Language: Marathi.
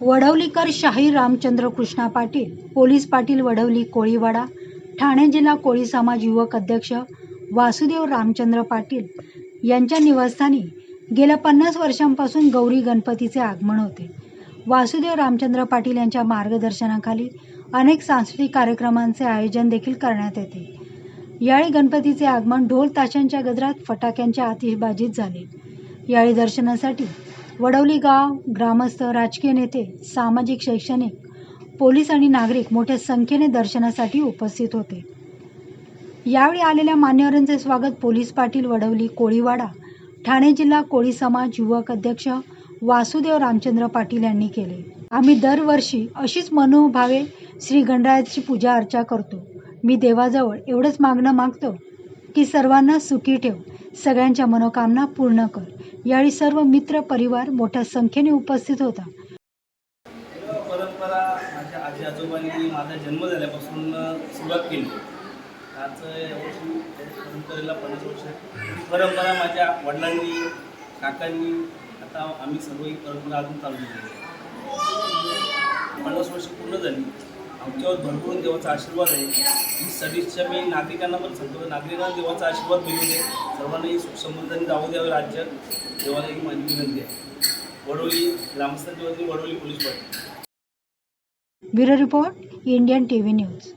वडवलीकर शाहीर रामचंद्र कृष्णा पाटील पोलीस पाटील वडवली कोळीवाडा ठाणे जिल्हा कोळी समाज युवक अध्यक्ष वासुदेव रामचंद्र पाटील यांच्या निवासस्थानी गेल्या पन्नास वर्षांपासून गौरी गणपतीचे आगमन होते. वासुदेव रामचंद्र पाटील यांच्या मार्गदर्शनाखाली अनेक सांस्कृतिक कार्यक्रमांचे आयोजन देखील करण्यात येते. यावेळी गणपतीचे आगमन ढोल ताशांच्या गजरात फटाक्यांच्या आतिषबाजीत झाले. यावेळी दर्शनासाठी वडवली गाव ग्रामस्थ राजकीय नेते सामाजिक शैक्षणिक पोलीस आणि नागरिक मोठ्या संख्येने दर्शनासाठी उपस्थित होते. यावेळी आलेल्या मान्यवरांचे स्वागत पोलीस पाटील वडवली कोळीवाडा ठाणे जिल्हा कोळी समाज युवक अध्यक्ष वासुदेव रामचंद्र पाटील यांनी केले. आम्ही दरवर्षी अशीच मनोभावे श्री गणरायाची पूजा अर्चा करतो. मी देवाजवळ एवढंच मागणं मागतो की सर्वांना सुखी ठेव. सगळ्यांच्या मनोकामना पूर्ण कर. यावेळी सर्व मित्र परिवार मोठ्या संख्येने उपस्थित होता. परंपरा माझ्या आजी आजोबांनी माझा जन्म झाल्यापासून सुरुवात केली. आज यावर्षी परंपरेला पन्नास वर्ष परंपरा माझ्या वडिलांनी काकांनी आता आम्ही सर्व ही परंपरा अजून चालू केली पन्नास वर्ष पूर्ण झाली. आमच्यावर भरपूर देवाचा आशीर्वाद आहे. ही सदिच्छा मी नागरिकांना पण सांगतो. नागरिकांना देवाचा आशीर्वाद मिळू दे. सर्वांनाही सुख समृद्धाने जाऊ द्यावे राज्य. देवाला ही माझी विनंती आहे. वडोली ग्रामस्थांच्या वतीने Vadoli police Patil. Bureau report Indian T V news.